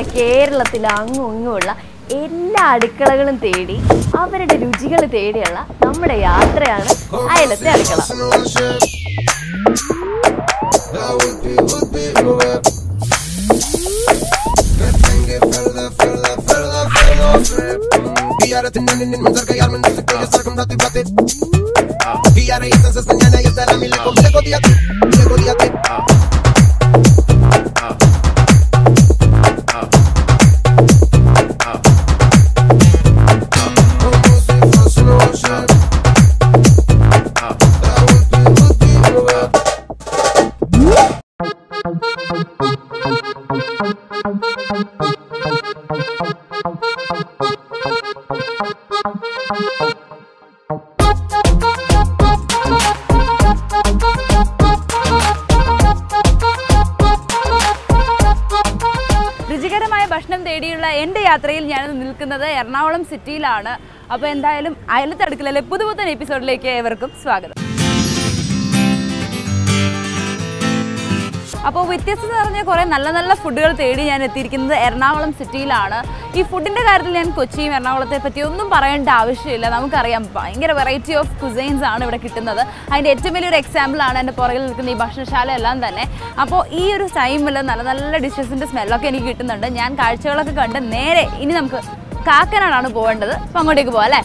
നമ്മുടെ കേരളത്തിൽ അങ്ങും ഇങ്ങുമുള്ള എല്ലാ അടുക്കളകളും തേടി അവരുടെ രുചികൾ തേടിയുള്ള നമ്മുടെ യാത്രയാണ് അയലത്തെ അടുക്കള. Pillare tenenen en cerca y armen de sector y estar con രുചികരമായ ഭക്ഷണം തേടിയുള്ള എന്റെ യാത്രയിൽ ഞാൻ നിൽക്കുന്നത് എറണാകുളം സിറ്റിയിലാണ്. അപ്പോൾ എന്തായാലും അയലത്തടുക്കലല്ലേ പുതുപുത്തൻ എപ്പിസോഡിലേക്ക് ഏവർക്കും സ്വാഗതം. അപ്പോൾ വ്യത്യസ്തത നിറഞ്ഞ കുറേ നല്ല നല്ല ഫുഡുകൾ തേടി ഞാൻ എത്തിയിരിക്കുന്നത് എറണാകുളം സിറ്റിയിലാണ്. ഈ ഫുഡിന്റെ കാര്യത്തിൽ ഞാൻ കൊച്ചിയും എറണാകുളത്തെ പറ്റി ഒന്നും പറയേണ്ട ആവശ്യമില്ല. നമുക്കറിയാം ഭയങ്കര വെറൈറ്റി ഓഫ് കുസൈൻസ് ആണ് ഇവിടെ കിട്ടുന്നത്. അതിന്റെ ഏറ്റവും വലിയൊരു എക്സാമ്പിളാണ് എന്റെ പുറകിൽ നിൽക്കുന്ന ഈ ഭക്ഷണശാല എല്ലാം തന്നെ. അപ്പോൾ ഈ ഒരു ടൈമിൽ നല്ല നല്ല ഡിഷസിന്റെ സ്മെല്ലൊക്കെ എനിക്ക് കിട്ടുന്നുണ്ട്. ഞാൻ കാഴ്ചകളൊക്കെ കണ്ട് നേരെ ഇനി നമുക്ക് കാക്കനാടാണ് പോകേണ്ടത് അപ്പോൾ അങ്ങോട്ടേക്ക് പോകാം അല്ലേ?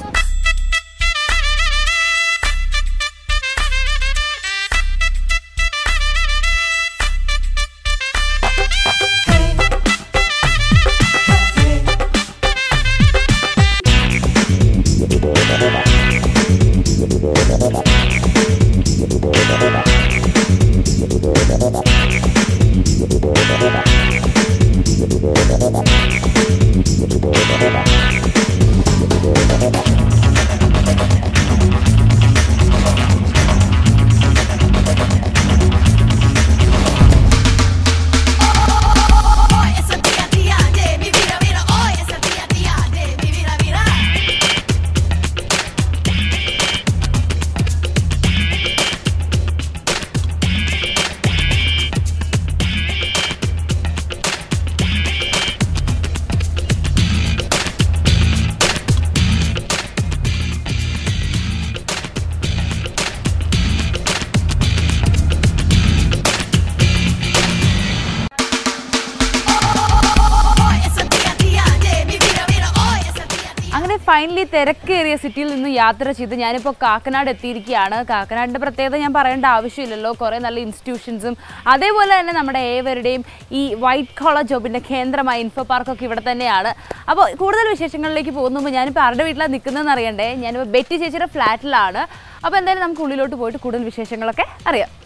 സിറ്റിയിൽ നിന്ന് യാത്ര ചെയ്ത് ഞാനിപ്പോൾ കാക്കനാട് എത്തിയിരിക്കുകയാണ്. കാക്കനാടിന്റെ പ്രത്യേകത ഞാൻ പറയേണ്ട ആവശ്യമില്ലല്ലോ. കുറേ നല്ല ഇൻസ്റ്റിറ്റ്യൂഷൻസും അതേപോലെ തന്നെ നമ്മുടെ ഏവരുടെയും ഈ വൈറ്റ് കോളർ ജോബിന്റെ കേന്ദ്രമായ ഇൻഫോ പാർക്കൊക്കെ ഇവിടെ തന്നെയാണ്. അപ്പോൾ കൂടുതൽ വിശേഷങ്ങളിലേക്ക് പോകുമ്പോൾ ഞാനിപ്പോൾ ആരുടെ വീട്ടിലാണ് നിൽക്കുന്നതെന്ന് അറിയണ്ടേ? ഞാനിപ്പോൾ ബെറ്റി ചേച്ചിയുടെ ഫ്ലാറ്റിലാണ്. അപ്പോൾ എന്തായാലും നമുക്ക് ഉള്ളിലോട്ട് പോയിട്ട് കൂടുതൽ വിശേഷങ്ങളൊക്കെ അറിയാം.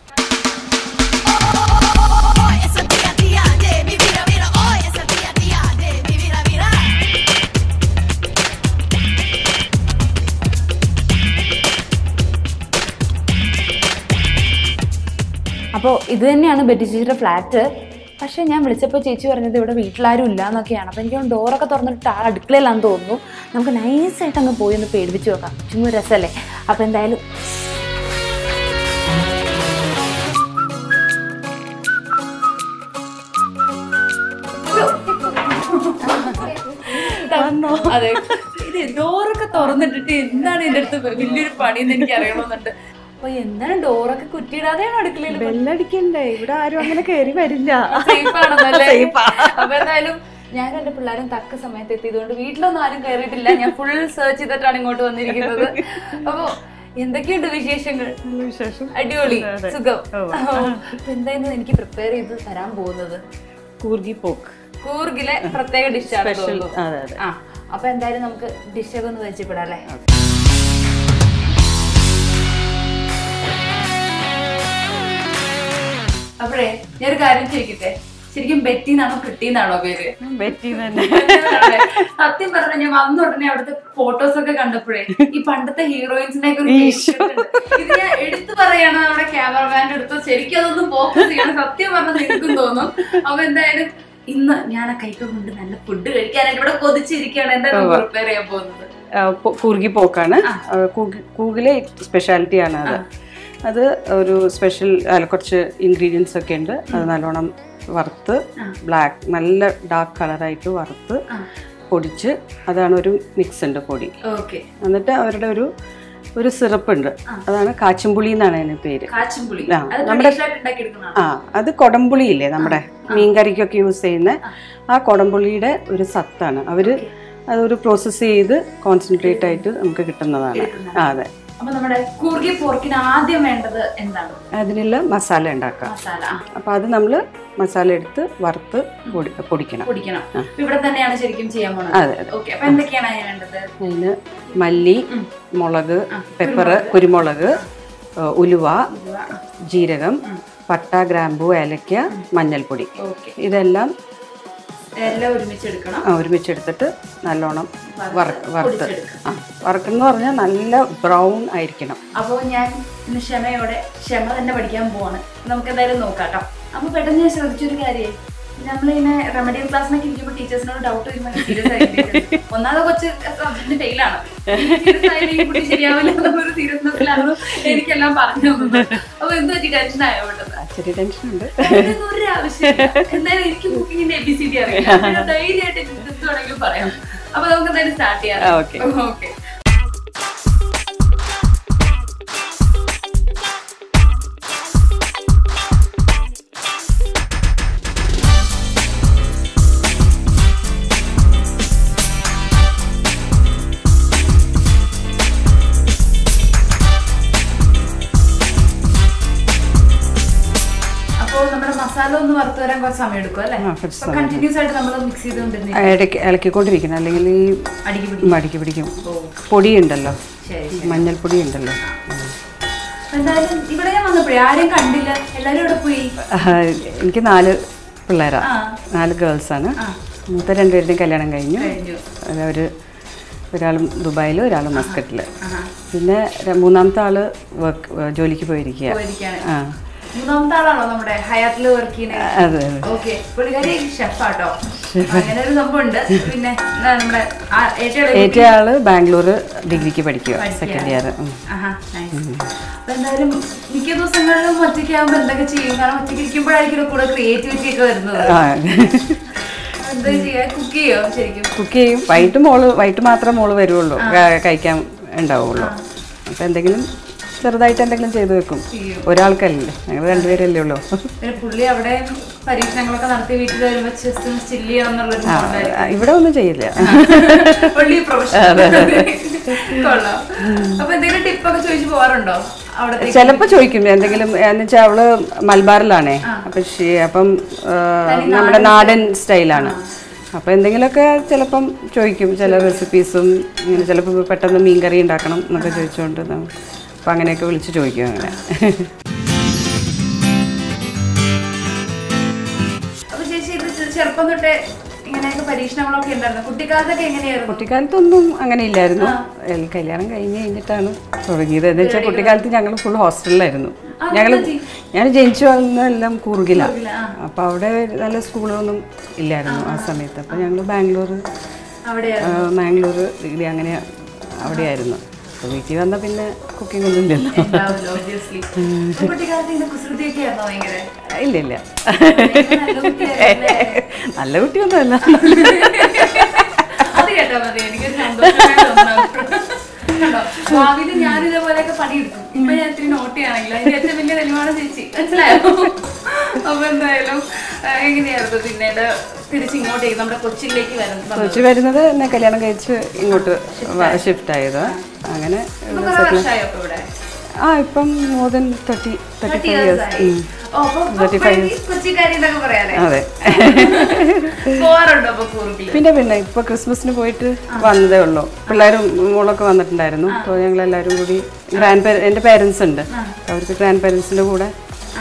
അപ്പോൾ ഇത് തന്നെയാണ് ബെറ്റി ചേച്ചിയുടെ ഫ്ലാറ്റ് പക്ഷേ ഞാൻ വിളിച്ചപ്പോൾ ചേച്ചി പറഞ്ഞത് ഇവിടെ വീട്ടിലാരും ഇല്ല എന്നൊക്കെയാണ് അപ്പോൾ എനിക്ക് ഡോറൊക്കെ തുറന്നിട്ട് ആ അടുക്കളയിലാന്ന് തോന്നുന്നു. നമുക്ക് നൈസായിട്ട് അങ്ങ് പോയി ഒന്ന് പേടിപ്പിച്ച് നോക്കാം ചുമ്മാ രസമല്ലേ? അപ്പോൾ എന്തായാലും അതെ. ഇത് ഡോറൊക്കെ തുറന്നിട്ടിട്ട് എന്താണ് ഇതിന്റെ അടുത്ത് വലിയൊരു പണിയെന്ന് എനിക്ക് അറിയണമെന്നുണ്ട് അപ്പൊ എന്താണ് ഡോറൊക്കെ കുറ്റിയിടാതെയാണ് അടുക്കളയിൽ ബെല്ലടിക്കണ്ടേ. ഇവിടെ ആരും അങ്ങനെ കയറി വരില്ല. അപ്പൊ എന്തായാലും ഞാൻ എന്റെ പിള്ളേരും തക്ക സമയത്ത് എത്തിയതുകൊണ്ട് വീട്ടിലൊന്നും ആരും കയറിയിട്ടില്ല ഞാൻ ഫുൾ സെർച്ച് ചെയ്തിട്ടാണ് ഇങ്ങോട്ട് വന്നിരിക്കുന്നത്. അപ്പൊ എന്തൊക്കെയുണ്ട് വിശേഷങ്ങൾ? വിശേഷം. അടിപൊളി. സുഖം. എന്തായിരുന്നു എനിക്ക് പ്രിപ്പയർ ചെയ്ത് തരാൻ പോകുന്നത്? കൂർഗി പോക്ക്. കൂർഗിലെ പ്രത്യേക ഡിഷ്. ആ അപ്പൊ എന്തായാലും നമുക്ക് ഡിഷൊക്കെ ഒന്ന് വെച്ചിപ്പെടാം അല്ലേ? അപ്പോഴേ ഞാനൊരു കാര്യം ചോദിക്കട്ടെ? ശരിക്കും ബെറ്റി എന്നാണോ കിട്ടിയെന്നാണോ പേര് ബെറ്റി തന്നെ. സത്യം പറഞ്ഞ ഞാൻ വന്ന ഉടനെ അവിടുത്തെ ഫോട്ടോസ് ഒക്കെ കണ്ടപ്പോഴേ ഈ പണ്ടത്തെ ഹീറോയിൻസിനെ കണ്ടിട്ടുണ്ട്. ഇത് ഞാൻ എടുത്തു പറയാണ് നമ്മുടെ ക്യാമറമാന്റെ അടുത്ത് ശരിക്കും അതൊന്നും ഫോക്കസ് ചെയ്യണം സത്യം പറഞ്ഞ നിൽക്കും തോന്നും. അപ്പൊ എന്തായാലും ഇന്ന് ഞാൻ ആ കൈക്ക് കൊണ്ട് നല്ല ഫുഡ് കഴിക്കാനായിട്ട് ഇവിടെ കൊതിച്ചിരിക്കുകയാണ്. എന്തായാലും പ്രിപ്പയർ ചെയ്യാൻ പോകുന്നത്. കൂർഗി പോക്കാണ്. കൂകിലെ സ്പെഷ്യാലിറ്റിയാണ് അത്. അത് ഒരു സ്പെഷ്യൽ അല്ല കുറച്ച് ഇൻഗ്രീഡിയൻസ് ഒക്കെ ഉണ്ട്. അത് നല്ലോണം വറുത്ത് ബ്ലാക്ക് നല്ല ഡാർക്ക് കളറായിട്ട് വറുത്ത് പൊടിച്ച് അതാണ് ഒരു മിക്സ് ഉണ്ട് പൊടി. ഓക്കെ എന്നിട്ട് അവരുടെ ഒരു ഒരു സിറപ്പ് ഉണ്ട് അതാണ് കാച്ചുംപുളി എന്നാണ് അതിന് പേര്. ആ, നമ്മുടെ- ആ അത് കൊടംപുളി ഇല്ലേ നമ്മുടെ മീൻകറിക്കൊക്കെ യൂസ് ചെയ്യുന്ന ആ. കൊടംപുളിയുടെ ഒരു സത്താണ്. അവർ അതൊരു പ്രോസസ്സ് ചെയ്ത് കോൺസെൻട്രേറ്റ് ആയിട്ട് നമുക്ക് കിട്ടുന്നതാണ്. ആ അതെ. അപ്പൊ നമ്മുടെ കൂർഗി പോർക്കിന് ആദ്യം വേണ്ടത് എന്താണ്? അതിനുള്ള മസാല ഉണ്ടാക്കാം. മസാല ആ, അപ്പോൾ അത് നമ്മൾ മസാല എടുത്ത് വറുത്ത് പൊടിക്കണം. പൊടിക്കണം. അപ്പൊ ഇവിടെ തന്നെയാണ് ശരിക്കും ചെയ്യാൻ അതെ അതെ. അപ്പൊ എന്തൊക്കെയാണ് അതിന് വേണ്ടത്? അതിന് മല്ലി മുളക് പെപ്പർ കുരുമുളക്. ഉലുവ ജീരകം പട്ട ഗ്രാമ്പു ഏലക്ക മഞ്ഞൾപ്പൊടി. ഇതെല്ലാം എല്ലാം ഒരുമിച്ച് എടുക്കണം ആ, ഒരുമിച്ചെടുത്തിട്ട് നല്ലോണം വറ- വറുത്ത്. ആ വറുക്കെന്ന് പറഞ്ഞാൽ നല്ല ബ്രൗൺ ആയിരിക്കണം. അപ്പോൾ ഞാൻ ഇന്ന് ക്ഷമയോടെ ക്ഷമ തന്നെ പഠിക്കാൻ പോവാണ്. നമുക്ക് എന്തായാലും നോക്കാം കേട്ടോ അപ്പൊ പെട്ടെന്ന് ഞാൻ ശ്രദ്ധിച്ചൊരു കാര്യം. നമ്മളിങ്ങനെ റെമഡിയൽ ക്ലാസ്സിനൊക്കെ ഇരിക്കുമ്പോൾ ടീച്ചേഴ്സിനോട് ഡൗട്ട് വരുമ്പോൾ സീരിയസ് ആയിട്ട് ഒന്നാമത് കൊച്ച് അതിന്റെ ഫെയിലാണ് ശരിയാവില്ല എന്നൊരു സീരിയസ്നെസ്സിലാണ് എനിക്കെല്ലാം പറഞ്ഞു തന്നത്. അപ്പൊ എന്ത് പറ്റി ടെൻഷൻ ആയോ പെട്ടെന്ന്? ചെറിയ ടെൻഷൻ ഉണ്ട് എനിക്ക് കുക്കിങ്ങിന്റെ അറിയാം. ധൈര്യമായിട്ട് പറയാം. അപ്പൊ നമുക്ക് എന്തായാലും സ്റ്റാർട്ട് ചെയ്യാം. ഓക്കെ മസാല ഒന്ന് വറുത്ത് വരാൻ കുറച്ച് സമയം എടുക്കും. അല്ലേ കണ്ടിന്യൂസ് ആയിട്ട് നമ്മൾ മിക്സ് ഇടയ്ക്ക് ഇളക്കിക്കൊണ്ടിരിക്കണം. അല്ലെങ്കിൽ ഈ മടിക്ക് പിടിക്കും. പൊടിയുണ്ടല്ലോ. മഞ്ഞൾപ്പൊടി ഉണ്ടല്ലോ എന്തായാലും ഇവിടെ ഞാൻ വന്നപ്പോഴേ ആരെയും കണ്ടില്ല. എല്ലാവരും ഇവിടെ പോയി? എനിക്ക് നാല് പിള്ളേരാ. നാല് ഗേൾസാണ്. മൂത്ത രണ്ടുപേരുടെയും കല്യാണം കഴിഞ്ഞു. കഴിഞ്ഞു. അവർ ഒരാളും ദുബായിൽ ഒരാളും മസ്കറ്റിൽ പിന്നെ മൂന്നാമത്തെ ആൾ വർക്ക് ജോലിക്ക് പോയിരിക്കുക ആ. മൂന്നാമത്തെ ആളാണോ നമ്മുടെ ഹയാത്തിൽ വർക്ക് ചെയ്യുന്നത് ഓക്കെ പുള്ളിക്കാരി ഷെഫാട്ടോ. അങ്ങനെ ഒരു സംഭവം ഉണ്ട് പിന്നെ നമ്മുടെ ഏറ്റവും ആൾ ബാംഗ്ലൂർ ഡിഗ്രിക്ക് പഠിക്കുക. Second year. അപ്പൊ എന്തായാലും മിക്ക ദിവസങ്ങളിലും ഒറ്റയ്ക്ക് ആകുമ്പോൾ എന്തൊക്കെ ചെയ്യും? കാരണം ഒറ്റയ്ക്ക് ഇരിക്കുമ്പോഴായിരിക്കും കൂടെ ക്രിയേറ്റിവിറ്റി ഒക്കെ വരുന്നത്. കുക്ക് ചെയ്യോ? ശരിക്കും? കുക്ക് ചെയ്യും. വൈകിട്ട് മോൾ വൈകിട്ട് മാത്രമേ മോൾ വരുള്ളൂ. കഴിക്കാൻ ഉണ്ടാവുള്ളൂ. അപ്പൊ എന്തെങ്കിലും ചെറുതായിട്ട് എന്തെങ്കിലും ചെയ്തു വെക്കും. ഒരാൾക്കല്ലേ? ഞങ്ങൾ രണ്ടുപേരല്ലേ ഉള്ളൂ. പുള്ളി അവിടെ പരീക്ഷണങ്ങളൊക്കെ നടത്തി വീട്ടിൽ വരുമ്പോൾ ചെയ്യണം ഇവിടെ ഒന്നും ചെയ്യില്ല. പുള്ളി ചിലപ്പോൾ ചോദിക്കും. എന്തെങ്കിലും എന്ന് വെച്ചാൽ അവൾ മലബാറിലാണേ. അപ്പൊ അപ്പം നമ്മുടെ നാടൻ സ്റ്റൈലാണ്. അപ്പൊ എന്തെങ്കിലുമൊക്കെ ചിലപ്പം ചോദിക്കും. ചില റെസിപ്പീസും ഇങ്ങനെ ചിലപ്പോൾ പെട്ടെന്ന് മീൻകറി ഉണ്ടാക്കണം എന്നൊക്കെ ചോദിച്ചുകൊണ്ട് അപ്പം അങ്ങനെയൊക്കെ വിളിച്ച് ചോദിക്കും അങ്ങനെ ചെറുപ്പം തൊട്ടേ ഇങ്ങനെയൊക്കെ പരീക്ഷണങ്ങളൊക്കെ ഉണ്ടായിരുന്നു. കുട്ടിക്കാലത്തൊക്കെ എങ്ങനെയായിരുന്നു? കുട്ടിക്കാലത്തൊന്നും അങ്ങനെ ഇല്ലായിരുന്നു. കല്യാണം കഴിഞ്ഞ് കഴിഞ്ഞിട്ടാണ് തുടങ്ങിയത്. എന്ന് വെച്ചാൽ കുട്ടിക്കാലത്ത് ഞങ്ങൾ ഫുൾ ഹോസ്റ്റലിലായിരുന്നു. ഞങ്ങൾ ഞാൻ ജനിച്ചു വളർന്നതെല്ലാം കൂറുകിലാണ് അപ്പോൾ അവിടെ നല്ല സ്കൂളൊന്നും ഇല്ലായിരുന്നു ആ സമയത്ത്. അപ്പോൾ ഞങ്ങൾ ബാംഗ്ലൂർ ബാംഗ്ലൂർ ഡിഗ്രി അങ്ങനെ അവിടെയായിരുന്നു. അപ്പോൾ വീട്ടിൽ വന്നാൽ പിന്നെ കുക്കിംഗ് ഒന്നും ഇല്ലല്ലോ. ഇല്ല ഇല്ല. നല്ല കുട്ടിയൊന്നുമല്ല ഭാവിയിൽ ഞാൻ ഇതേപോലെയൊക്കെ പണിയെടുക്കും. ഇപ്പൊ ഞാൻ ഇത്തിരി നോട്ടിയാണെങ്കിൽ അതിന്റെ ഏറ്റവും വലിയ തെളിവാണ് ചേച്ചി. മനസ്സിലായോ? അപ്പൊ എന്തായാലും എങ്ങനെയായിരുന്നു പിന്നീട് തിരിച്ചിങ്ങോട്ടേക്ക് നമ്മുടെ കൊച്ചിയിലേക്ക് വരുന്നത് കൊച്ചി വരുന്നത് എന്നെ കല്യാണം കഴിച്ച് ഇങ്ങോട്ട് ഷിഫ്റ്റ് ആയത്. അങ്ങനെ ആ ഇപ്പം more than thirty thirty thirty five years എന്നൊക്കെ പറയാല്ലേ? അതെ. പിന്നെ പിന്നെ ഇപ്പൊ ക്രിസ്മസിന് പോയിട്ട് വന്നതേ ഉള്ളൂ. പിള്ളേരും മോളൊക്കെ വന്നിട്ടുണ്ടായിരുന്നു. അപ്പോൾ ഞങ്ങൾ എല്ലാവരും കൂടി ഗ്രാൻഡ് പേര എന്റെ പേരൻസ് ഉണ്ട്. അവർക്ക് ഗ്രാൻഡ് പേരൻസിന്റെ കൂടെ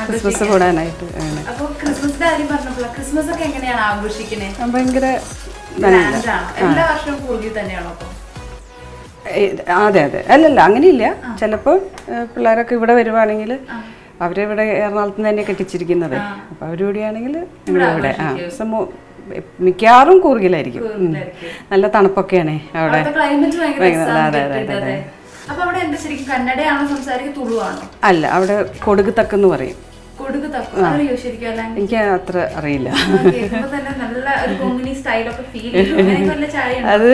ക്രിസ്മസ് കൂടാനായിട്ട് അപ്പൊ ക്രിസ്മസിന്റെ കാര്യം പറഞ്ഞപ്പോഴാണ് ക്രിസ്മസ് ഒക്കെ എങ്ങനെയാണ് ആഘോഷിക്കുന്നത് ഭയങ്കര എല്ലാ വർഷവും കൂർഗിൽ തന്നെയാണോ അപ്പോൾ അതെ അതെ. അല്ലല്ല അങ്ങനെയില്ല. ചിലപ്പോൾ പിള്ളേരൊക്കെ ഇവിടെ വരുവാണെങ്കിൽ അവരിവിടെ എറണാകുളത്ത് തന്നെ കെട്ടിച്ചിരിക്കുന്നത്. അപ്പോൾ അവരിവിടെയാണെങ്കിൽ ഇവിടെ ആ പക്ഷെ മോ- മിക്കവാറും കൂർഗിലായിരിക്കും. നല്ല തണുപ്പൊക്കെയാണ് അവിടെ. അതെ, അല്ല അവിടെ കൊടുക് തക്കെന്ന് പറയും. കൊടുക്ക് തക്കും അറിയോ ശരിക്കും ലാംഗ്വേജ് എനിക്ക് അത്ര അറിയില്ല? അത്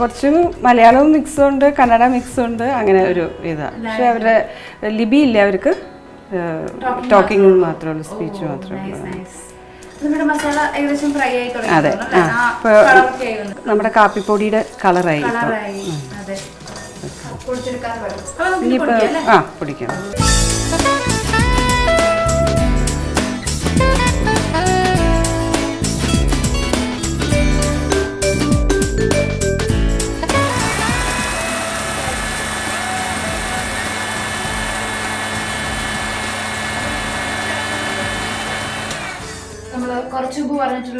കുറച്ച് മലയാളവും മിക്സ് ഉണ്ട് കന്നഡ മിക്സ് ഉണ്ട് അങ്ങനെ ഒരു ഇതാ. പക്ഷെ അവരുടെ ലിപി ഇല്ല അവർക്ക്? ടോക്കിംഗ് മാത്രമേ ഉള്ളൂ സ്പീച്ച് മാത്രമേ ഉള്ളൂ. നമ്മുടെ കാപ്പിപ്പൊടിയുടെ കളറായി ഇനിയിപ്പോ ആ പൊടിക്കണം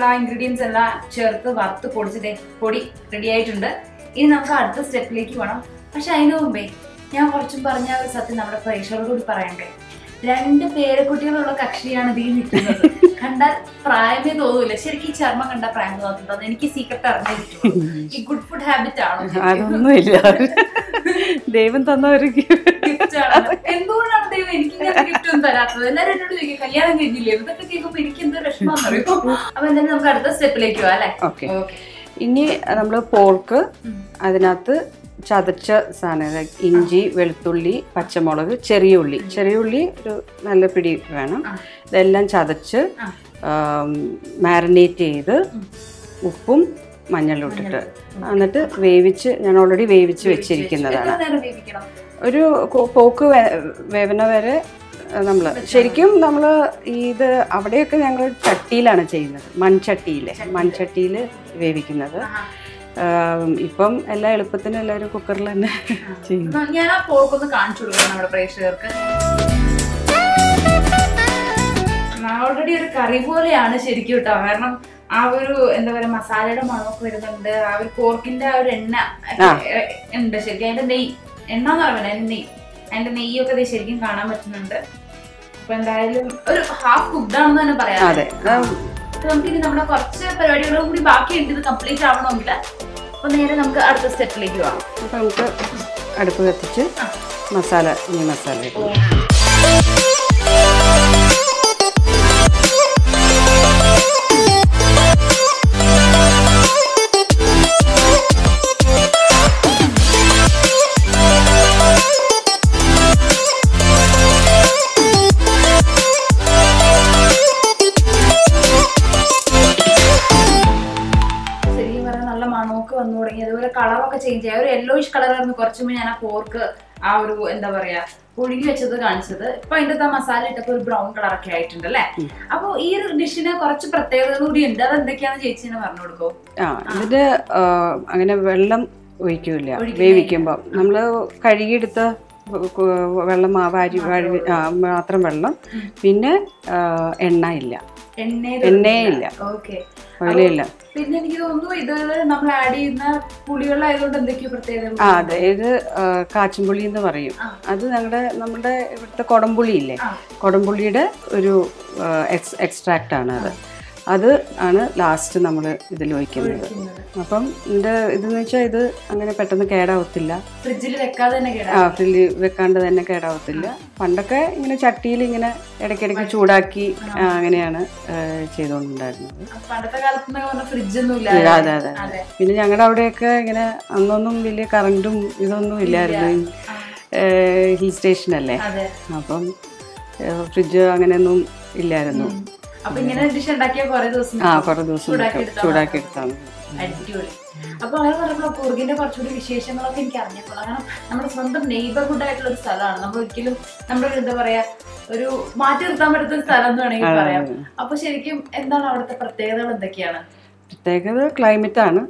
പറഞ്ഞിട്ടുള്ള ഇൻഗ്രീഡിയൻസ് എല്ലാം ചേർത്ത് വറുത്ത് പൊടിച്ചിട്ട് പൊടി റെഡി ആയിട്ടുണ്ട്. ഇനി നമുക്ക് അടുത്ത സ്റ്റെപ്പിലേക്ക് പോകണം പക്ഷെ അതിനു മുമ്പേ ഞാൻ കുറച്ചും പറഞ്ഞ ഒരു സത്യം നമ്മുടെ പ്രേക്ഷകരോട് കൂടി പറയണ്ടേ രണ്ട് പേരക്കുട്ടികളുള്ള കക്ഷിയാണ് ഇതിൽ നിൽക്കുന്നത്. കണ്ടാൽ പ്രായമേ തോന്നൂല. ശരിക്കും ഈ ചർമ്മം കണ്ട പ്രായം തോന്നുന്നുണ്ട് അത് എനിക്ക് സീക്രട്ട് അറിഞ്ഞേ ഈ ഗുഡ് ഫുഡ് ഹാബിറ്റ് ആണോ? അതൊന്നുമില്ല. ദൈവം തന്ന ഒരു എന്തുകൊണ്ടാണ് ദൈവം എനിക്ക് ഗിഫ്റ്റ് ഒന്നും തരാത്തത്? എല്ലാവരും എന്നോട് ചോദിക്കും കല്യാണം കഴിഞ്ഞില്ലേ? ഇതൊക്കെ കേൾക്കുമ്പോ എനിക്ക് എന്ത് വിഷമം അപ്പൊ എന്തായാലും നമുക്ക് അടുത്ത സ്റ്റെപ്പിലേക്ക് പോവാം അല്ലേ? ഇനി നമ്മൾ പോർക്ക് അതിനകത്ത് ചതച്ച സാധനം ഇഞ്ചി വെളുത്തുള്ളി പച്ചമുളക് ചെറിയ ഉള്ളി. ചെറിയ ഉള്ളി ഒരു നല്ല പിടി വേണം. ഇതെല്ലാം ചതച്ച് മാരിനേറ്റ് ചെയ്ത് ഉപ്പും മഞ്ഞളും ഇട്ടിട്ട് എന്നിട്ട് വേവിച്ച് ഞാൻ ഓൾറെഡി വേവിച്ച് വെച്ചിരിക്കുന്നതാണ്. ഒരു പോക്ക് വേ- വേവന വരെ നമ്മൾ ശരിക്കും നമ്മൾ ഇത് അവിടെയൊക്കെ ഞങ്ങൾ ചട്ടിയിലാണ് ചെയ്യുന്നത്. മൺചട്ടിയിൽ മൺചട്ടിയിൽ വേവിക്കുന്നത്. ഇപ്പം എല്ലാം എളുപ്പത്തിനും എല്ലാവരും കുക്കറിൽ തന്നെ ചെയ്യും. ഞാൻ ആ കാണിച്ചു നമ്മുടെ പ്രേക്ഷകർക്ക്. ഓൾറെഡി ഒരു കറി പോലെയാണ് ശരിക്കും കേട്ടോ കാരണം ആ ഒരു എന്താ പറയാ മസാലയുടെ മണമൊക്കെ വരുന്നുണ്ട്. ആ ഒരു പോർക്കിന്റെ ആ ഒരു എണ്ണ ഉണ്ട് ശരിക്കും. അതിന്റെ നെയ് എണ്ണ എന്ന് പറയുന്നത് അതിന്റെ നെയ് അതിന്റെ നെയ്യൊക്കെ ശരിക്കും കാണാൻ പറ്റുന്നുണ്ട്. അപ്പൊ എന്തായാലും ഒരു ഹാഫ് കുക്ഡ് ആണെന്ന് തന്നെ പറയാം. അതെ നമുക്ക് ഇനി നമ്മുടെ കുറച്ച് പരിപാടികളും കൂടി ബാക്കിയുണ്ട്. ഇത് കംപ്ലീറ്റ് ആവണമെങ്കിൽ അപ്പൊ നേരെ നമുക്ക് അടുത്ത സ്റ്റെപ്പിലേക്ക് പോവാം. അപ്പൊ നമുക്ക് അടുപ്പ് കത്തിച്ച് മസാല മസാല കളറൊക്കെ ചേഞ്ച് ആയി ഒരു യെല്ലോയിഷ് കളർ ആയിരുന്നു കുറച്ച് മുമ്പ് ഞാൻ ആ പോർക്ക് ആ ഒരു എന്താ പറയാ പുഴുങ്ങി വെച്ചത് കാണിച്ചത്. ഇപ്പൊ അതിന്റെ ആ മസാല ഇട്ടപ്പോ ഒരു ബ്രൗൺ കളറൊക്കെ ആയിട്ടുണ്ട് അല്ലേ? അപ്പൊ ഈ ഒരു ഡിഷിന് കുറച്ച് പ്രത്യേകത കൂടി ഉണ്ട്. അത് എന്തൊക്കെയാണെന്ന് ചേച്ചിനെ പറഞ്ഞു കൊടുക്കോ? ആ ഇതിന് അങ്ങനെ വെള്ളം ഒഴിക്കൂല. വേവിക്കുമ്പോൾ നമ്മൾ കഴുകിയെടുത്ത വെള്ളം വാരി വാരി ആ, മാത്രം വെള്ളം. പിന്നെ എണ്ണ ഇല്ല. എണ്ണയില്ല. ഓക്കെ. ഓയിലില്ല. പിന്നെ എനിക്ക് തോന്നുന്നു ഇത് നമ്മൾ ആഡ് ചെയ്യുന്ന പുളികളായതുകൊണ്ട് എന്തൊക്കെയോ പ്രത്യേകത? ആ അതെ ഇത് ആ, കാച്ചിൻപുളി എന്ന് പറയും. അത് ഞങ്ങളുടെ നമ്മുടെ ഇവിടുത്തെ കൊടംപുളി ഇല്ലേ? കൊടംപുളിയുടെ ഒരു എക്സ്ട്രാക്റ്റ് ആണ് അത്. അത് ആണ് ലാസ്റ്റ് നമ്മൾ ഇതിൽ ഒഴിക്കുന്നത്. അപ്പം ഇതിന്റെ ഇതെന്ന് വെച്ചാൽ ഇത് അങ്ങനെ പെട്ടെന്ന് കേടാവത്തില്ല. ഫ്രിഡ്ജിൽ വെക്കാതെ തന്നെ ആ ഫ്രിഡ്ജിൽ വെക്കാണ്ട് തന്നെ കേടാവത്തില്ല. പണ്ടൊക്കെ ഇങ്ങനെ ചട്ടിയിൽ ഇങ്ങനെ ഇടയ്ക്കിടയ്ക്ക് ചൂടാക്കി അങ്ങനെയാണ് ചെയ്തുകൊണ്ടുണ്ടായിരുന്നത് അതെ അതെ പിന്നെ ഞങ്ങളുടെ അവിടെയൊക്കെ ഇങ്ങനെ അന്നൊന്നും വലിയ കറണ്ടും ഇതൊന്നും ഇല്ലായിരുന്നു. ഹിൽ സ്റ്റേഷനല്ലേ? അപ്പം ഫ്രിഡ്ജ് അങ്ങനെയൊന്നും ഇല്ലായിരുന്നു. അപ്പൊ ഇങ്ങനെ ഡിഷ് ഉണ്ടാക്കിയ കുറെ ദിവസം ആ കുറേ ദിവസം ചൂടാക്കി എടുത്താൽ അടിപൊളി. അപ്പൊ അങ്ങനെ പറഞ്ഞപ്പോൾ കൂർഗിന്റെ കുറച്ചുകൂടി വിശേഷങ്ങളൊക്കെ എനിക്ക് അറിഞ്ഞപ്പോൾ കാരണം നമ്മുടെ സ്വന്തം നെയ്ബർഹുഡ് ആയിട്ടുള്ള ഒരു സ്ഥലമാണ്. നമ്മൾ ഒരിക്കലും നമ്മുടെ എന്താ പറയാ ഒരു മാറ്റി നിർത്താൻ പറ്റുന്ന സ്ഥലം എന്ന് വേണമെങ്കിൽ പറയാം. അപ്പൊ ശരിക്കും എന്താണ് അവിടുത്തെ പ്രത്യേകതകൾ എന്തൊക്കെയാണ്? പ്രത്യേകത ക്ലൈമറ്റ് ആണ്.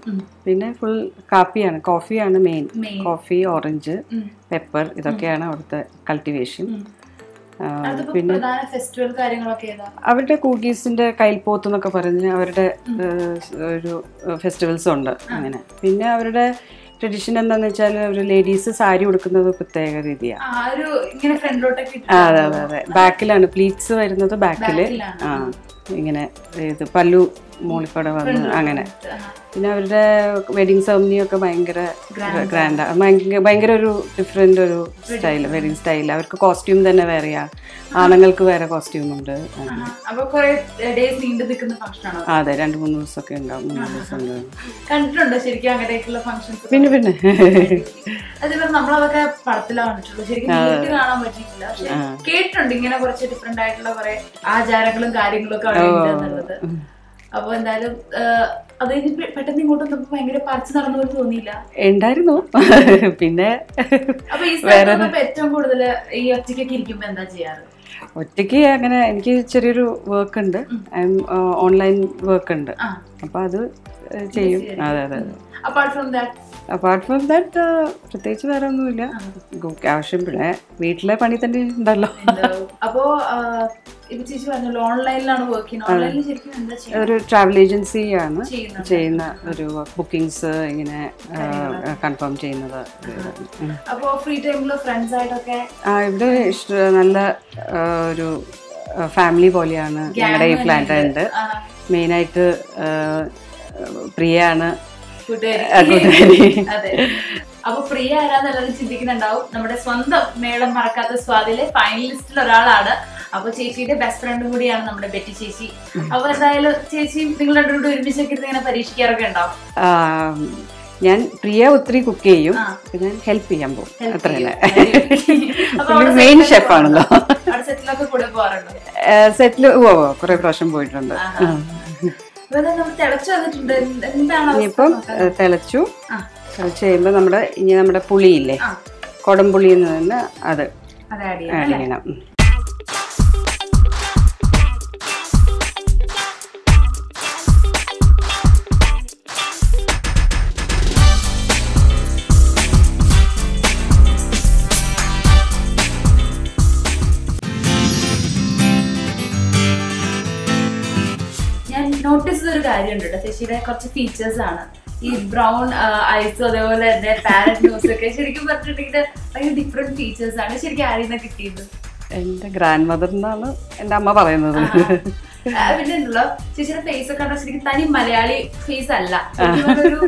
പിന്നെ ഫുൾ കാപ്പിയാണ്. കോഫിയാണ് മെയിൻ കോഫി ഓറഞ്ച് പെപ്പർ ഇതൊക്കെയാണ് അവിടുത്തെ കൾട്ടിവേഷൻ ഏതാ? അവരുടെ കൂക്കീസിന്റെ കയ്യിൽപോത്ത് എന്നൊക്കെ പറഞ്ഞ് അവരുടെ ഒരു ഫെസ്റ്റിവൽസ് ഉണ്ട് അങ്ങനെ. പിന്നെ അവരുടെ ട്രഡീഷൻ എന്താന്ന് വെച്ചാൽ ഒരു ലേഡീസ് സാരി ഉടുക്കുന്നത് പ്രത്യേക രീതിയാണ് അതെ അതെ അതെ. ബാക്കിലാണ് പ്ലീറ്റ്സ് വരുന്നത് ബാക്കിൽ. ആ ഇങ്ങനെ ഇത് പല്ലു മോളിക്കൂടെ വന്ന് അങ്ങനെ. പിന്നെ അവരുടെ വെഡിങ് സെറമണിയൊക്കെ ഭയങ്കര ഗ്രാൻഡാ. ഭയങ്കര ഒരു ഡിഫറെന്റ് ഒരു സ്റ്റൈൽ വെഡിങ് സ്റ്റൈൽ അവർക്ക് കോസ്റ്റ്യൂം തന്നെ വേറെയാ. ആണുങ്ങൾക്ക് വേറെ കോസ്റ്റ്യൂം ഉണ്ട്. അതെ രണ്ട് മൂന്ന് ദിവസമൊക്കെ ഉണ്ടാവും. മൂന്ന് ദിവസം കണ്ടിട്ടുണ്ടോ ശരിക്കും അങ്ങനെയൊക്കെയുള്ള ഫംഗ്ഷൻസ് പിന്നെ പിന്നെ. അതിപ്പോ നമ്മളതൊക്കെ പടത്തിലാണ് കണ്ടിട്ടുള്ളൂ ശരിക്കും കാണാൻ പറ്റിയിട്ടില്ല. കേട്ടിട്ടുണ്ട് ഇങ്ങനെ കുറച്ച് ഡിഫറെന്റ് ആയിട്ടുള്ള കുറെ ആചാരങ്ങളും കാര്യങ്ങളും ഒക്കെ അവിടെ ഉണ്ട് എന്നുള്ളത്. അപ്പൊ എന്തായാലും അത് കഴിഞ്ഞ് പെട്ടെന്ന് ഇങ്ങോട്ട് നമുക്ക് ഭയങ്കര പറിച്ചു നടന്നു പോലെ തോന്നിയില്ല? ഉണ്ടായിരുന്നു. പിന്നെ അപ്പൊ ഈ സമയത്ത് ഏറ്റവും കൂടുതൽ ഈ ഒറ്റയ്ക്കൊക്കെ ഇരിക്കുമ്പോ എന്താ ചെയ്യാറ്? ഒറ്റയ്ക്ക് അങ്ങനെ എനിക്ക് ചെറിയൊരു വർക്ക് ഉണ്ട്. ഓൺലൈൻ വർക്ക് ഉണ്ട്. അപ്പൊ അത് ചെയ്യും. അതെ അതെ അതെ. Apart from that apart from that പ്രത്യേകിച്ച് വേറെ ഒന്നുമില്ല. ആവശ്യം പിന്നെ വീട്ടിലെ പണി തന്നെ ഉണ്ടല്ലോ. അപ്പോ ഇപ്പൊ ചേച്ചി പറഞ്ഞല്ലോ ഓൺലൈനിലാണ് വർക്ക് ചെയ്യുന്നത്. ഓൺലൈനിൽ ശരിക്കും എന്താ ചെയ്യുന്നത്? ഒരു ട്രാവൽ ഏജൻസിയാണ് ആണ് ചെയ്യുന്ന ഒരു ബുക്കിംഗ്സ് ഇങ്ങനെ കൺഫേം ചെയ്യുന്നത്. ഉം. അപ്പോ ഫ്രീ ഫ്രണ്ട്സ് ആയിട്ടൊക്കെ ഇവിടെ നല്ല ഒരു ഫാമിലി പോലെയാണ് ഞങ്ങളുടെ ഈ പ്ലാന്റ് ഉണ്ട് മെയിനായിട്ട് പ്രിയാണ് അപ്പൊ പ്രിയ ആരാന്നുള്ളത് ചിന്തിക്കുന്നുണ്ടാവും. നമ്മുടെ സ്വന്തം മേളം മറക്കാത്ത സ്വാദിലെ ഫൈനലിസ്റ്റിൽ ഒരാളാണ്. അപ്പൊ ചേച്ചിയുടെ ബെസ്റ്റ് ഫ്രണ്ട് കൂടിയാണ് നമ്മുടെ ബെറ്റി ചേച്ചി. അപ്പൊ എന്തായാലും ചേച്ചി നിങ്ങൾ രണ്ടുകൂടി ഒരുമിച്ചൊക്കെ ഇരുന്ന് ഇങ്ങനെ പരീക്ഷിക്കാറൊക്കെ ഉണ്ടാവും ഞാൻ പ്രിയ ഒത്തിരി കുക്ക് ചെയ്യും. ഞാൻ ഹെൽപ്പ് ചെയ്യാൻ പോകും. അത്ര മെയിൻ ഷെഫാണല്ലോ സെറ്റിൽ ഓ കുറെ പ്രാവശ്യം പോയിട്ടുണ്ട്. ഇനിയിപ്പം തിളച്ചു. തിളച്ച് കഴിയുമ്പോൾ നമ്മുടെ ഇനി നമ്മുടെ പുളിയില്ലേ. കൊടംപുളി എന്ന് അത് അത് ഒരു കാര്യമുണ്ട് കേട്ടോ ശശിയുടെ കുറച്ച് ഫീച്ചേഴ്സ് ആണ്. ഈ ബ്രൗൺ ഐസ് അതേപോലെ തന്നെ പാരറ്റ് ന്യൂസ് ഒക്കെ ശരിക്കും പറഞ്ഞിട്ടുണ്ടെങ്കിൽ ഭയങ്കര ഡിഫറെന്റ് ഫീച്ചേഴ്സ് ആണ്. ശരിക്കും ആരിൽ നിന്ന് കിട്ടിയത്? എന്റെ ഗ്രാൻഡ് മദർ എന്നാണ് എന്റെ അമ്മ പറയുന്നത്. പിന്നെ ഉണ്ടല്ലോ ചേച്ചിയുടെ ഫേസ് ഒക്കെ കണ്ടാൽ ശരിക്കും തനി മലയാളി ഫേസ് അല്ല. ഒരു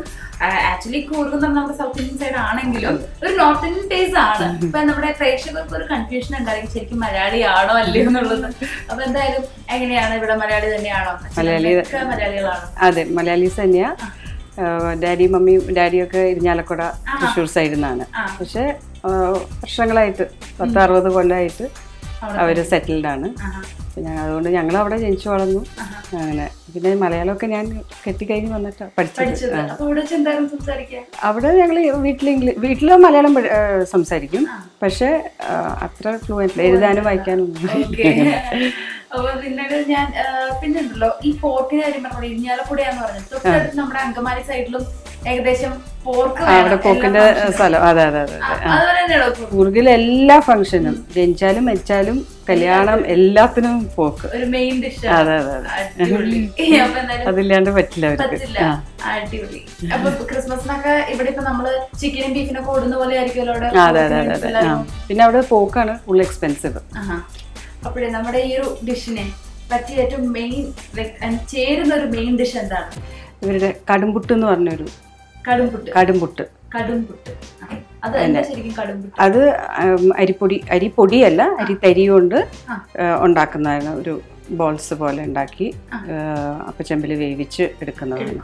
ആക്ച്വലി എന്ന് നമ്മുടെ സൗത്ത് ഇന്ത്യൻ സൈഡ് ആണെങ്കിലും ഒരു നോർത്ത് ഇന്ത്യൻ ഫേസ് ആണ്. ഇപ്പൊ നമ്മുടെ പ്രേക്ഷകർക്ക് ഒരു കൺഫ്യൂഷൻ ഉണ്ടായിരിക്കും ശരിക്കും മലയാളി ആണോ അല്ലയോ എന്നുള്ളത്. അപ്പൊ എന്തായാലും എങ്ങനെയാണ് ഇവിടെ മലയാളി തന്നെയാണോ? മലയാളി- മലയാളികളാണോ? അതെ മലയാളീസ് തന്നെയാ. ഡാഡി മമ്മിയും ഡാഡിയൊക്കെ ഇരിഞ്ഞാലക്കുട തൃശ്ശൂർ സൈഡിൽ നിന്നാണ്. പക്ഷെ വർഷങ്ങളായിട്ട് പത്ത് അറുപത് കൊല്ലമായിട്ട് അവർ സെറ്റിൽഡ് ആണ്. അപ്പൊ ഞാൻ അതുകൊണ്ട് ഞങ്ങൾ അവിടെ ജനിച്ചു വളർന്നു. അങ്ങനെ. പിന്നെ മലയാളമൊക്കെ ഞാൻ കെട്ടിക്കഴിഞ്ഞ് വന്നിട്ട് പഠിച്ചത്. അവിടെ ഞങ്ങൾ വീട്ടിൽ ഇംഗ്ലീഷ് വീട്ടിൽ മലയാളം സംസാരിക്കും. പക്ഷെ അത്ര ഫ്ലുവന്റ് എഴുതാനും വായിക്കാനും അപ്പൊ പിന്നീട് ഞാൻ ഈ പോർട്ടിന്റെ കാര്യം പറഞ്ഞു ഇരിഞ്ഞാലക്കുടയാന്ന് പറഞ്ഞത്. തൊട്ടടുത്ത് നമ്മുടെ അങ്കമാലി സൈഡിലും ഏകദേശം അവിടെ പോക്കിന്റെ സ്ഥലം. അതെ അതെ അതെ? കൂർഗിൽ എല്ലാ ഫംഗ്ഷനും ജനിച്ചാലും മരിച്ചാലും കല്യാണം എല്ലാത്തിനും. പോക്ക്. ഒരു മെയിൻ ഡിഷ് അതെ അതെ അതെ. അതില്ലാണ്ട് പറ്റില്ല അവർക്ക്. അടിപൊളി. അപ്പൊ ക്രിസ്മസിനൊക്കെ ഇവിടെ ഇപ്പൊ നമ്മൾ ചിക്കനും ബീഫിനൊക്കെ ഓടുന്ന പോലെ ആയിരിക്കുമല്ലോ അതെ അതെ അതെ അതെ. പിന്നെ അവിടെ പോക്കാണ് ഫുൾ എക്സ്പെൻസീവ്. അപ്പോഴേ നമ്മുടെ ഈ ഒരു ഡിഷിനെ പറ്റിയ ഏറ്റവും മെയിൻ ചേരുന്ന ഒരു മെയിൻ ഡിഷ് എന്താണ്? ഇവരുടെ കടുംപുട്ട് എന്ന് പറഞ്ഞൊരു കടുംപുട്ട്. അത്. അരിപ്പൊടി അരിപ്പൊടിയല്ല അരിത്തരി കൊണ്ട് ഉണ്ടാക്കുന്നതാണ്. ഒരു ബോൾസ് പോലെ ഉണ്ടാക്കി അപ്പച്ചമ്പിൽ വേവിച്ച് എടുക്കുന്നതാണ്.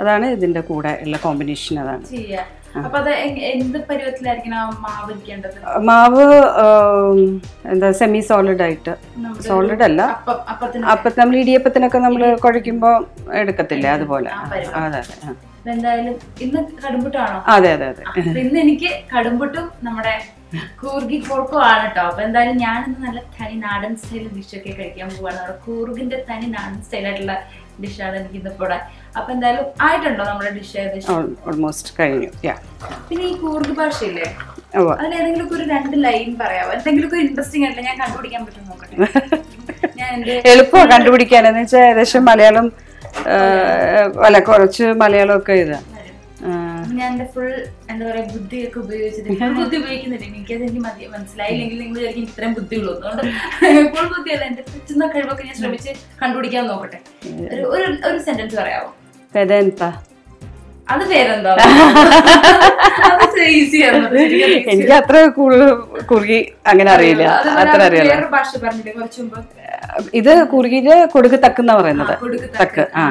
അതാണ് ഇതിന്റെ കൂടെ ഉള്ള കോമ്പിനേഷൻ അതാണ്. മാവ് എന്താ സെമി സോളിഡ് ആയിട്ട്. സോളിഡ് അല്ല. അപ്പം നമ്മൾ ഇടിയപ്പത്തിനൊക്കെ നമ്മൾ കുഴയ്ക്കുമ്പോൾ എടുക്കത്തില്ലേ അതുപോലെ. അതെ അതെ എന്തായാലും ഇന്ന് കടുംപുട്ടാണോ? അതെ അതെ അതെ. ഇന്ന് എനിക്ക് കടുംപുട്ടും നമ്മുടെ കൂർഗി പോർക്കും ആണ് കേട്ടോ അപ്പൊ എന്തായാലും ഞാൻ ഇന്ന് നല്ല തനി നാടൻ സ്റ്റൈൽ ഡിഷൊക്കെ കഴിക്കാൻ പോവാണ്. നമ്മുടെ കൂർഗിന്റെ തനി നാടൻ സ്റ്റൈൽ ആയിട്ടുള്ള ഡിഷാണ് എനിക്ക് ഇന്ന് ഇവിടെ. അപ്പൊ എന്തായാലും ആയിട്ടുണ്ടോ നമ്മുടെ ഡിഷ് ഏകദേശം? ഓൾമോസ്റ്റ് കഴിഞ്ഞു. പിന്നെ ഈ കൂർഗ് ഭാഷയില്ലേ? ഏതെങ്കിലും ഒരു രണ്ട് ലൈൻ പറയാമോ എന്തെങ്കിലും ഇൻട്രസ്റ്റിംഗ് ആയിട്ടില്ല ഞാൻ കണ്ടുപിടിക്കാൻ പറ്റും നോക്കട്ടെ. ഞാൻ എളുപ്പമാണ് കണ്ടുപിടിക്കാൻ. എന്ന് വെച്ചാൽ ഏകദേശം മലയാളം അല്ല കുറച്ച് മലയാളമൊക്കെ ആ, ഞാൻ എന്റെ ഫുൾ എന്താ പറയാ ബുദ്ധിയൊക്കെ ഉപയോഗിച്ചിട്ട് ബുദ്ധി ബുദ്ധി ഉപയോഗിക്കുന്നില്ല. എനിക്കത് എനിക്ക് മതി മനസ്സിലായില്ലെങ്കിൽ നിങ്ങൾ വിചാരിക്കും ഇത്രയും ബുദ്ധിയുള്ളൂ. അതുകൊണ്ട് ഫുൾ ബുദ്ധിയല്ല എന്റെ പറ്റുന്ന കഴിവൊക്കെ ഞാൻ ശ്രമിച്ച് കണ്ടുപിടിക്കാൻ നോക്കട്ടെ. ഒരു ഒരു സെന്റൻസ് പറയാമോ പെദന്ത അത് പേരെന്താ അത് ഈസിയാണ് എനിക്ക് അത്ര കൂടുതൽ കുറുകി അങ്ങനെ അറിയില്ല അത്ര അറിയില്ല വേറെ ഭാഷ പറഞ്ഞില്ലേ കുറച്ചു മുമ്പ് ഇത് കുറുകിയില് കൊടുക്ക് തക്കെന്നാ പറയുന്നത് കൊടുക്ക് തക്ക് ആ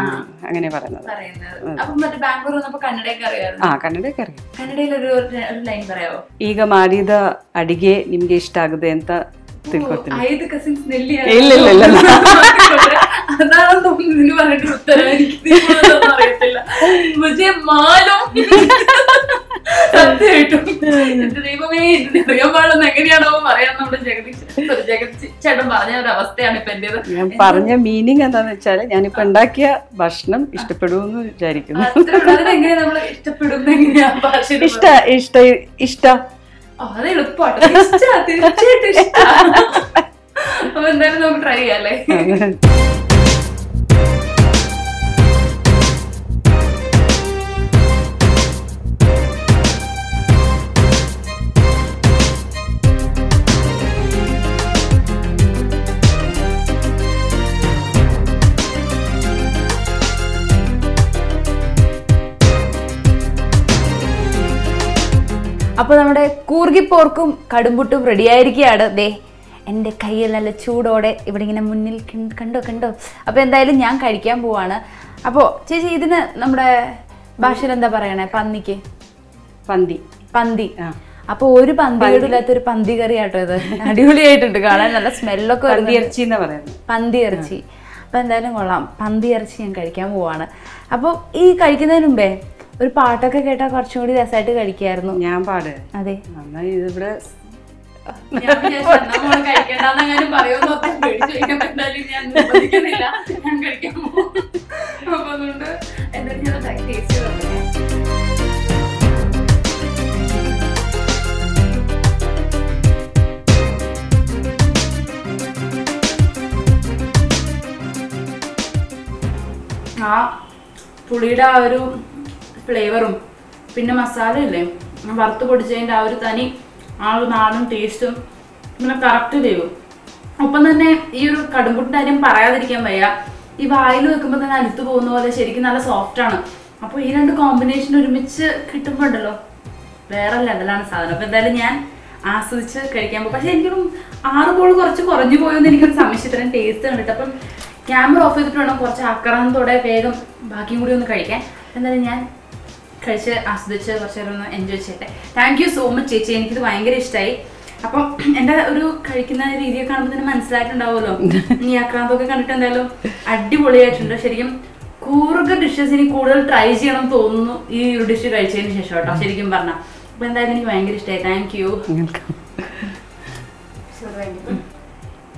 അങ്ങനെ പറയുന്നത് പറയുന്നത് അപ്പൊ മറ്റേ ബാംഗ്ലൂർ വന്നപ്പോ കന്നഡയൊക്കെ അറിയാമായിരുന്നു ಆ ಕನ್ನಡಕ್ಕೆ അറിയാം കന്നഡയിൽ ഒരു ഒരു ലൈൻ പറയാമോ ಈಗ ಮಾಡಿದ ಅಡಿಗೆ ನಿಮ್ಗೆ ಇಷ್ಟ ಆಗಿದೆ ಅಂತ ತಿಳ್ಕೊತೀನಿ ಐದು ಕಸಿನ್ಸ್ നെല്ലി ಇಲ್ಲ ಇಲ್ಲ ಇಲ್ಲ ಇಲ್ಲ. അതാണ് തോന്നുന്നു പറഞ്ഞിട്ട് ഉത്തരം എനിക്ക് തീരുമാനമൊന്നും അറിയത്തില്ല പക്ഷേ മാലും സത്യമായിട്ടും എന്റെ ദൈവമേ ഇതിനെ അറിയാൻ പാടുന്ന എങ്ങനെയാണോ പറയാൻ നമ്മുടെ ജഗദീഷ് sorry, ജഗദീഷ് ചേട്ടൻ പറഞ്ഞ ഒരു അവസ്ഥയാണ് ഇപ്പൊ എന്റേത് ഞാൻ പറഞ്ഞ മീനിങ് എന്താന്ന് വെച്ചാല് ഞാനിപ്പോ ഉണ്ടാക്കിയ ഭക്ഷണം ഇഷ്ടപ്പെടുമെന്ന് വിചാരിക്കുന്നു അതിനെങ്ങനെ നമ്മൾ ഇഷ്ടപ്പെടുന്ന എങ്ങനെയാ ഭാഷ ഇഷ്ട ഇഷ്ട ഇഷ്ട അത് എളുപ്പമാട്ടോ തീർച്ചയായിട്ടും. അപ്പൊ എന്തായാലും നമുക്ക് ട്രൈ ചെയ്യാം അല്ലേ? അപ്പൊ നമ്മുടെ കൂർഗിപ്പോർക്കും കടുംപുട്ടും റെഡി ആയിരിക്കുകയാണ്. ദേ എന്റെ കയ്യിൽ നല്ല ചൂടോടെ ഇവിടെ ഇങ്ങനെ മുന്നിൽ കണ്ടോ കണ്ടോ? അപ്പോൾ എന്തായാലും ഞാൻ കഴിക്കാൻ പോവാണ്. അപ്പോൾ ചേച്ചി ഇതിന് നമ്മുടെ ഭാഷയിൽ എന്താ പറയണേ? പന്നിക്ക്? പന്തി. പന്തി. അപ്പൊ ഒരു പന്തിയോടില്ലാത്ത ഒരു പന്തി കറി ആട്ടോ ഇത്. അടിപൊളിയായിട്ടുണ്ട്. കാണാൻ നല്ല സ്മെല്ലൊക്കെ പന്തി ഇറച്ചി എന്ന് പറയുന്നത്? പന്തി ഇറച്ചി. അപ്പൊ എന്തായാലും കൊള്ളാം. പന്തി ഇറച്ചി ഞാൻ കഴിക്കാൻ പോവാണ്. അപ്പോൾ ഈ കഴിക്കുന്നതിന് മുമ്പേ ഒരു പാട്ടൊക്കെ കേട്ടാൽ കുറച്ചും കൂടി രസമായിട്ട് കഴിക്കായിരുന്നു. ഞാൻ പാട്. അതെ. ഇവിടെ ഇതിവിടെ. ആ പുളിയുടെ ആ ഒരു ഫ്ലേവറും. പിന്നെ മസാല ഇല്ലേ? വറുത്ത് പൊടിച്ചതിന്റെ ആ ഒരു തനി ആ ഒരു നാടും ടേസ്റ്റും ഇങ്ങനെ കറക്റ്റ് ചെയ്യും ഒപ്പം തന്നെ ഈ ഒരു കടുംപുട്ടിന്റെ കാര്യം പറയാതിരിക്കാൻ വയ്യ. ഈ വായിൽ വെക്കുമ്പോൾ തന്നെ അലുത്ത് പോകുന്ന പോലെ ശരിക്കും നല്ല സോഫ്റ്റ് ആണ്. അപ്പോൾ ഈ രണ്ട് കോമ്പിനേഷൻ ഒരുമിച്ച് കിട്ടുമ്പോൾ ഉണ്ടല്ലോ? വേറെ ലെവലാണ് സാധനം. അപ്പോൾ എന്തായാലും ഞാൻ ആസ്വദിച്ച് കഴിക്കാൻ പോകും. പക്ഷേ എനിക്കൊരു ആറ് ബോൾ കുറച്ച് കുറഞ്ഞു പോയെന്ന് എനിക്കൊരു സംശയം ഇത്രയും ടേസ്റ്റ് കണ്ടിട്ട്. അപ്പം ക്യാമറ ഓഫ് ചെയ്തിട്ട് വേണം കുറച്ച് അക്രാന്തോടെ വേഗം ബാക്കിയും കൂടി ഒന്ന് കഴിക്കാൻ. എന്തായാലും ഞാൻ കഴിച്ച് ആസ്വദിച്ച് കുറച്ച് നേരം ഒന്ന് എൻജോയ് ചെയ്യട്ടെ. താങ്ക് യു സോ മച്ച് ചേച്ചി. എനിക്കിത് ഭയങ്കര ഇഷ്ടമായി അപ്പം എന്റെ ഒരു കഴിക്കുന്ന രീതിയൊക്കെ കാണുമ്പോൾ തന്നെ മനസ്സിലായിട്ടുണ്ടാവുമല്ലോ. ഈ അക്രാന്തൊക്കെ കണ്ടിട്ട് എന്തായാലും അടിപൊളിയായിട്ടുണ്ട്. ശരിക്കും കൂർഗ ഡിഷസ് ഇനി കൂടുതൽ ട്രൈ ചെയ്യണം തോന്നുന്നു ഈ ഒരു ഡിഷ് കഴിച്ചതിന് ശേഷം കേട്ടോ ശരിക്കും പറഞ്ഞാൽ അപ്പൊ എന്തായാലും എനിക്ക് ഭയങ്കര ഇഷ്ടമായി താങ്ക് യു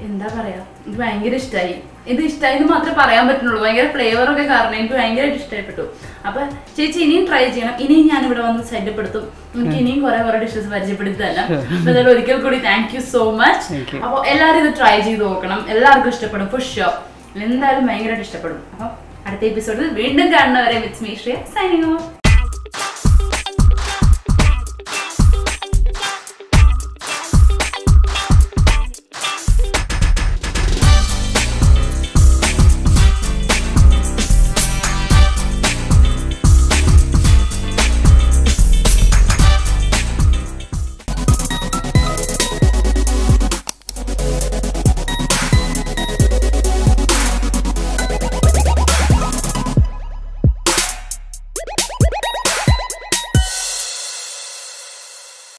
എന്താ പറയാ? എനിക്ക് ഭയങ്കര ഇഷ്ടമായി ഇത് ഇഷ്ടമായി എന്ന് മാത്രമേ പറയാൻ പറ്റുള്ളൂ. ഭയങ്കര ഫ്ലേവർ ഒക്കെ കാരണം എനിക്ക് ഭയങ്കരമായിട്ട് ഇഷ്ടപ്പെട്ടു. അപ്പൊ ചേച്ചി ഇനിയും ട്രൈ ചെയ്യണം. ഇനിയും ഞാൻ ഇവിടെ വന്ന് ശല്യപ്പെടുത്തും എനിക്ക് ഇനിയും കുറെ കുറെ ഡിഷസ് പരിചയപ്പെടുത്തി തരാം അപ്പൊ എന്തായാലും ഒരിക്കൽ കൂടി താങ്ക് യു സോ മച്ച് അപ്പൊ. അപ്പോൾ എല്ലാവരും ഇത് ട്രൈ ചെയ്ത് നോക്കണം. എല്ലാവർക്കും ഇഷ്ടപ്പെടും ഫുഷോ എന്തായാലും ഭയങ്കരമായിട്ട് ഇഷ്ടപ്പെടും. അപ്പോൾ അടുത്ത എപ്പിസോഡിൽ വീണ്ടും കാണുന്നവരെ വിത്ത് മീ സൈനിങ് ഓഫ്